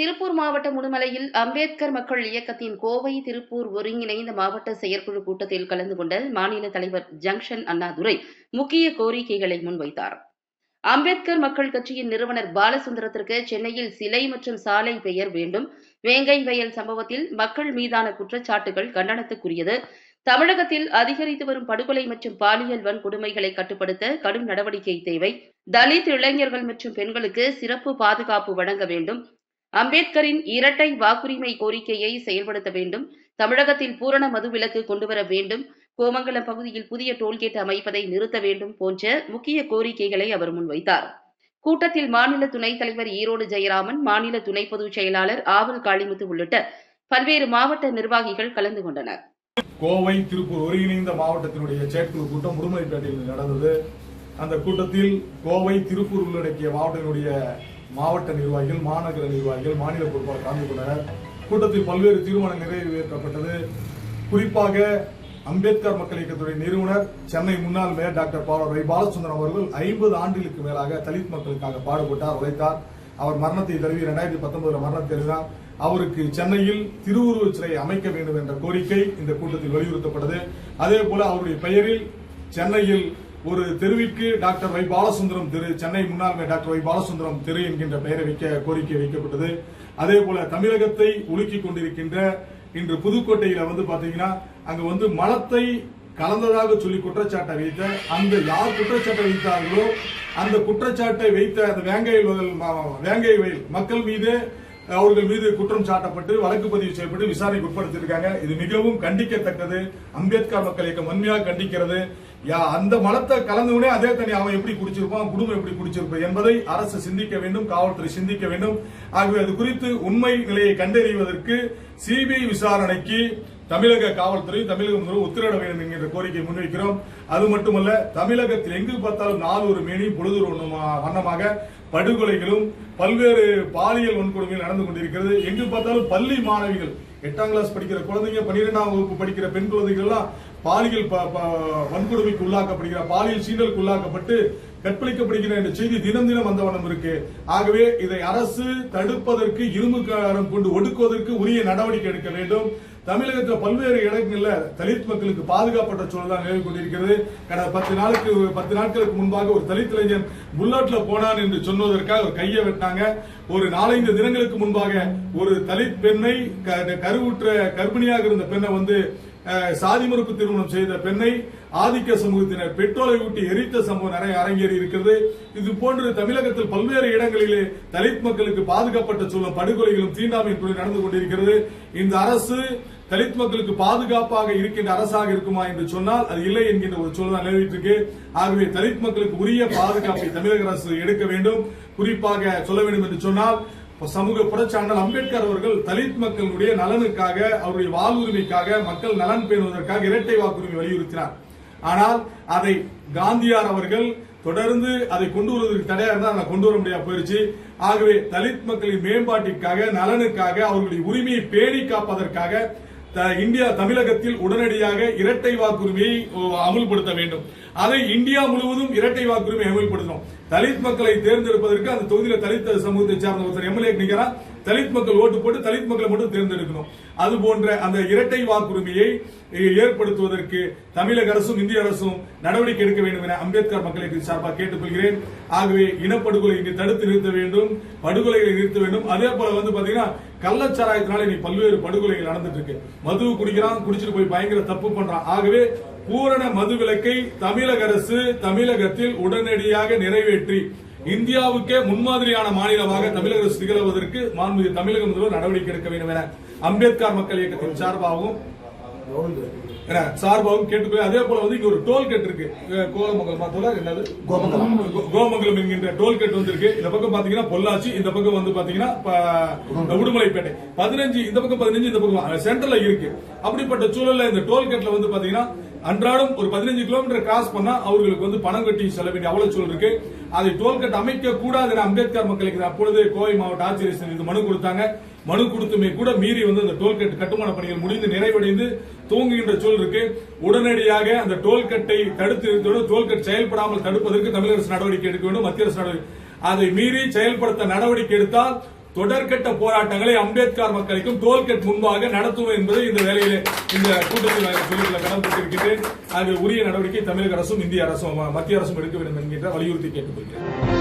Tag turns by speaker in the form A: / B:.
A: திருப்பூர் மாவட்டம் உடுமலையில் அம்பேத்கர் மக்கள் இயக்கத்தின் கோவை திருப்பூர் ஒருங்கிணைந்த மாவட்ட செயற்குழு கூட்டத்தில் கலந்து கொண்ட மாநில தலைவர் ஜங்ஷன் அண்ணாதுரை முக்கிய கோரிக்கைகளை முன்வைத்தார். அம்பேத்கர் மக்கள் கட்சியின் நிறுவனர் பாலசுந்தரத்திற்கு சென்னையில் சிலை மற்றும் சாலை பெயர் வேண்டும். வேங்கை வயல் சம்பவத்தில் மக்கள் மீதான குற்றச்சாட்டுகள் கண்டனத்துக்குரியது. தமிழகத்தில் அதிகரித்து வரும் படுகொலை மற்றும் பாலியல் வன்கொடுமைகளை கட்டுப்படுத்த கடும் நடவடிக்கை தேவை. தலித் இளைஞர்கள் மற்றும் பெண்களுக்கு சிறப்பு பாதுகாப்பு வழங்க வேண்டும். அம்பேத்கரின் இரட்டை வாக்குரிமை கோரிக்கையை செயல்படுத்த வேண்டும் தமிழகத்தில் பூரண மதுவிலக்கு கொண்டுவர வேண்டும் கோமங்கலம் பகுதியில் புதிய டோல்கேட் அமைப்பதை நிறுத்த வேண்டும் போன்ற முக்கிய கோரிக்கைகளை அவர் முன்வைத்தார். கூட்டத்தில் மாநில துணைத் தலைவர் ஈரோடு ஜெயராமன் மாநில துணை பொதுச் செயலாளர் ஆவல் காளிமுத்து உள்ளிட்ட பல்வேறு மாவட்ட நிர்வாகிகள் கலந்து கொண்டனர்.
B: கோவை திருப்பூர் ஒருங்கிணைந்த மாவட்டத்தினுடைய செயற்குழு கூட்டம் முடுமலைப்பேட்டையில் நடந்தது. அந்த கூட்டத்தில் கோவை திருப்பூர் உள்ளடக்கிய மாவட்டத்தினுடைய மாவட்ட நிர்வாகிகள் மாநகர நிர்வாகிகள் மாநில பொறுப்பாளர் கலந்து கொண்டனர் கூட்டத்தில் பல்வேறு தீர்மானம் நிறைவேற்றப்பட்டது. குறிப்பாக அம்பேத்கர் மக்கள் இயக்கத்துடைய நிறுவனர் சென்னை முன்னாள் மேயர் டாக்டர் பாலர் ரை பாலசுந்தரம் அவர்கள் ஐம்பது ஆண்டுகளுக்கு மேலாக தலித் மக்களுக்காக பாடுபட்டார் உழைத்தார். அவர் மரணத்தை தழுவி இரண்டாயிரத்தி பத்தொன்பதுல மரணத்தை அவருக்கு சென்னையில் திருவுருவச் சிலை அமைக்க வேண்டும் என்ற கோரிக்கை இந்த கூட்டத்தில் வலியுறுத்தப்பட்டது. அதே போல அவருடைய பெயரில் சென்னையில் ஒரு தெருவிற்கு டாக்டர் வை பாலசுந்தரம் தெரு சென்னை முன்னாள் டாக்டர் வை பாலசுந்தரம் தெரு என்கின்ற பெயரை வைக்க கோரிக்கை வைக்கப்பட்டது. அதே போல தமிழகத்தை உலுக்கிக் கொண்டிருக்கின்ற இன்று புதுக்கோட்டையில வந்து பாத்தீங்கன்னா அங்க வந்து மலத்தை கலந்ததாக சொல்லி குற்றச்சாட்டை வைத்த அந்த யார் குற்றச்சாட்டை வைத்தார்களோ அந்த குற்றச்சாட்டை வைத்த அந்த வேங்கை வயல் வேங்கை வயல் மக்கள் மீது அவர்கள் மீது குற்றம் சாட்டப்பட்டு வழக்கு பதிவு செய்யப்பட்டு விசாரணைக்கு உட்படுத்தியிருக்காங்க. இது மிகவும் கண்டிக்கத்தக்கது. அம்பேத்கர் மக்கள் இயக்கம் வன்மையாக கண்டிக்கிறது. யா அந்த மலத்தை கலந்தவுடனே அதே தனி அவன் எப்படி குடிச்சிருப்பான் குடும்பம் எப்படி குடிச்சிருப்பான் என்பதை அரசு சிந்திக்க வேண்டும் காவல்துறை சிந்திக்க வேண்டும். ஆகவே அது குறித்து உண்மை நிலையை கண்டறிவதற்கு சிபிஐ விசாரணைக்கு தமிழக காவல்துறை தமிழக முதல்வர் உத்தரவிட வேண்டும் என்கின்ற கோரிக்கை முன்வைக்கிறோம். அது மட்டுமல்ல தமிழகத்தில் எங்கு பார்த்தாலும் நாலு ஒரு மேனி பொழுது ஒரு வண்ணமாக படுகொலைகளும் பல்வேறு பாலியல் வன்கொடுமைகள் நடந்து கொண்டிருக்கிறது. எங்கு பார்த்தாலும் பள்ளி மாணவிகள் எட்டாம் கிளாஸ் படிக்கிற குழந்தைங்க பன்னிரெண்டாம் வகுப்பு படிக்கிற பெண் குழந்தைகள் எல்லாம் பாலியல் ப- ப- வன்கொடுமைக்கு உள்ளாக்கப்படுகிற பாலியல் சீண்டலுக்கு உள்ளாக்கப்பட்டு கற்பழிக்கப்படுகிற என்ற செய்தி தினம் தினம் வந்த வண்ணம் இருக்கு. ஆகவே இதை அரசு தடுப்பதற்கு இரும்பு காரம் கொண்டு ஒடுக்குவதற்கு உரிய நடவடிக்கை எடுக்க வேண்டும். தமிழகத்தில் பல்வேறு இடங்கள்ல தலித் மக்களுக்கு பாதுகாப்பற்ற சூழல் தான் நிலவி கொண்டிருக்கிறது. கடந்த பத்து நாளுக்கு பத்து நாட்களுக்கு முன்பாக ஒரு தலித் இளைஞன் புல்லட்ல போனான் என்று சொன்னதற்காக ஒரு கையை வெட்டினாங்க. ஒரு நாலஞ்சு தினங்களுக்கு முன்பாக ஒரு தலித் பெண்ணை க- கருவுற்ற கர்ப்பிணியாக இருந்த பெண்ணை வந்து சாதி மறுப்பு திருமணம் செய்த பெண்ணை ஆதிக்க சமூகத்தினர் பெட்ரோலை ஊட்டி எரித்த சம்பவம் நிறைய அரங்கேறி இருக்கிறது. இது போன்று தமிழகத்தில் பல்வேறு இடங்களிலே தலித் மக்களுக்கு பாதுகாப்பட்ட சூழல் படுகொலைகளும் தீண்டாமையும் நடந்து கொண்டிருக்கிறது. இந்த அரசு தலித் மக்களுக்கு பாதுகாப்பாக இருக்கின்ற அரசாக இருக்குமா என்று சொன்னால் அது இல்லை என்கின்ற ஒரு சூழல் நிலவிட்டு இருக்கு ஆகவே தலித் மக்களுக்கு உரிய பாதுகாப்பை தமிழக அரசு எடுக்க வேண்டும். குறிப்பாக சொல்ல வேண்டும் என்று சொன்னால் சமூக புரட்சியாளர் அம்பேத்கர் அவர்கள் தலித் மக்களுடைய நலனுக்காக அவருடைய வாழ்வுரிமைக்காக மக்கள் நலன் பேணுவதற்காக இரட்டை வாக்குரிமை வலியுறுத்தினார். ஆனால் அதை காந்தியார் அவர்கள் தொடர்ந்து அதை கொண்டு வருவதற்கு தடையா இருந்தால் அதை கொண்டு வர முடியாது போயிருச்சு. ஆகவே தலித் மக்களின் மேம்பாட்டிற்காக நலனுக்காக அவர்களுடைய உரிமையை பேணி காப்பதற்காக இந்தியா தமிழகத்தில் உடனடியாக இரட்டை வாக்குரிமையை அமுல்படுத்த வேண்டும். அதை இந்தியா முழுவதும் இரட்டை வாக்குரிமை அமல்படுத்தணும். தலித் மக்களை தேர்ந்தெடுப்பதற்கு அந்த தொகுதியில் தலித் சமூகத்தை சார்ந்த ஒருத்தர் எம்எல்ஏ நிற்கிறார் தலித் மக்கள் ஓட்டு போட்டு தலித் மக்களை மட்டும் தேர்ந்தெடுக்கணும். அது போன்ற அந்த இரட்டை வாக்குரிமையை ஏற்படுத்துவதற்கு தமிழக அரசும் இந்திய அரசும் நடவடிக்கை எடுக்க வேண்டும் என அம்பேத்கர் மக்களுக்கு சார்பாக கேட்டுக்கொள்கிறேன். ஆகவே இனப்படுகொலை இங்கு தடுத்து நிறுத்த வேண்டும் படுகொலைகளை நிறுத்த வேண்டும். அதே போல வந்து பாத்தீங்கன்னா கள்ளச்சாராயத்தினால இன்னைக்கு பல்வேறு படுகொலைகள் நடந்துட்டு இருக்கு மது குடிக்கிறான் குடிச்சிட்டு போய் பயங்கர தப்பு பண்றான். ஆகவே பூரண மது விலக்கை தமிழக அரசு தமிழகத்தில் உடனடியாக நிறைவேற்றி இந்தியாவுக்கே முன்மாதிரியான மாநிலமாக தமிழக அரசு திகழ்வதற்கு மாண்புமிகு தமிழக முதல்வர் நடவடிக்கை எடுக்க வேண்டும் என அம்பேத்கர் மக்கள் இயக்கத்தின் சார்பாகவும் சார்பாகவும் கேட்டுக்கொள்ள அதே போல வந்து இங்க ஒரு டோல்கேட் இருக்கு. கோலமங்கலம் பார்த்தோம்ல என்னது? கோமங்கலம் என்கின்ற டோல்கேட் வந்திருக்கு. இந்த பக்கம் பாத்தீங்கன்னா பொள்ளாச்சி இந்த பக்கம் வந்து பாத்தீங்கன்னா உடுமலைப்பேட்டை. பதினஞ்சு இந்த பக்கம் பதினஞ்சு இந்த பக்கம் சென்டர்ல இருக்கு. அப்படிப்பட்ட சூழல்ல இந்த டோல்கேட்ல வந்து பாத்தீங்கன்னா அன்றாடம் ஒரு பதினஞ்சு கிலோமீட்டர் கிராஸ் பண்ணா அவர்களுக்கு வந்து பணம் கட்டி செல்ல வேண்டிய அவ்வளவு சூழல் இருக்கு. அதை டோல்கட் அமைக்க கூடாது என அம்பேத்கர் மக்களுக்கு அப்பொழுது கோவை மாவட்ட ஆட்சியர் இது மனு கொடுத்தாங்க. மனு கொடுத்துமே கூட மீறி வந்து அந்த டோல்கட் கட்டுமான பணிகள் முடிந்து நிறைவடைந்து தூங்குகின்ற சூழல் இருக்கு. உடனடியாக அந்த டோல்கட்டை தடுத்து நிறுத்தோடு டோல்கட் செயல்படாமல் தடுப்பதற்கு தமிழக அரசு நடவடிக்கை எடுக்க வேண்டும். மத்திய அரசு நடவடிக்கை அதை மீறி செயல்படுத்த நடவடிக்கை எடுத்தால் தொடர்கட்ட போராட்டங்களை அம்பேத்கர் மக்களுக்கும் டோல்கேட் முன்பாக நடத்துவோம் என்பதை இந்த வேலையிலே இந்த கூட்டத்தில் நான் சொல்லிக்கொள்ள கடமைப்பட்டிருக்கிறேன் உரிய நடவடிக்கை தமிழக அரசும் இந்திய அரசும் மத்திய அரசும் எடுக்க வேண்டும் என்கின்ற வலியுறுத்தி கேட்டுக்கொள்கிறேன்.